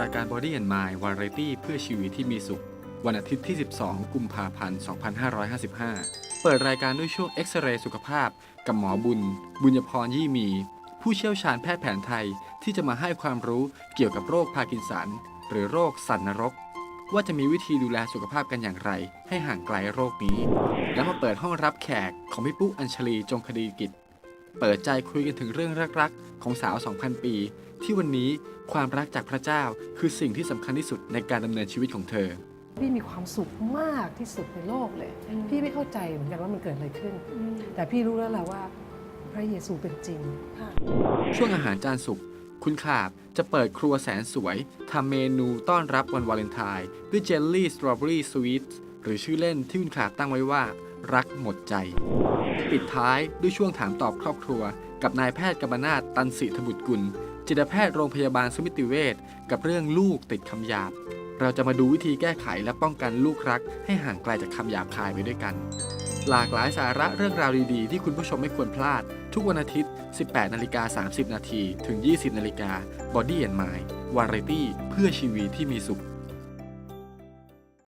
รายการ Body and Mind Variety เพื่อชีวิตที่มีสุข วันอาทิตย์ที่ 12 กุมภาพันธ์ 2555 เปิดรายการด้วยช่วงเอ็กซเรย์สุขภาพ กับหมอบุญ บุญพรยี่มี ผู้เชี่ยวชาญแพทย์แผนไทยที่จะมาให้ความรู้เกี่ยวกับโรคพาร์กินสัน หรือโรคสันนรก ว่าจะมีวิธีดูแลสุขภาพกันอย่างไร ให้ห่างไกลโรคนี้ แล้วมาเปิดห้องรับแขกของพี่ปุ๊อัญชลีจงคดีกิจ เปิดใจคุยกันถึงเรื่องรักๆ ของสาว 2,000 ปี ที่วันนี้ความรักจากพระเจ้าคือสิ่งที่สำคัญที่สุดในการดำเนินชีวิตของเธอ พี่มีความสุขมากที่สุดในโลกเลยพี่ไม่เข้าใจเหมือนกันว่ามันเกิดอะไรขึ้นแต่พี่รู้แล้วแหละว่า พระเยซูเป็นจริงช่วงอาหารจานสุกคุณขาบจะเปิดครัวแสนสวยทำเมนูต้อนรับวันวาเลนไทน์ด้วยเจลลี่สตรอเบอรี่สวีทหรือชื่อเล่นที่คุณขาบตั้งไว้ว่า รักหมดใจ ปิดท้ายด้วยช่วงถามตอบครอบครัว กับนายแพทย์กำมนาตตันสิธบุตรกุล จิตแพทย์โรงพยาบาลสมิติเวชกับเรื่องลูกติดคำหยาบ เราจะมาดูวิธีแก้ไขและป้องกันลูกรัก ให้ห่างไกลจากคำหยาบคายไปด้วยกัน หลากหลายสาระเรื่องราวดีๆ ที่คุณผู้ชมไม่ควรพลาด ทุกวันอาทิตย์ 18นาฬิกา30นาทีถึง 20นาฬิกา Body and Mind Variety เพื่อชีวิตที่มีสุข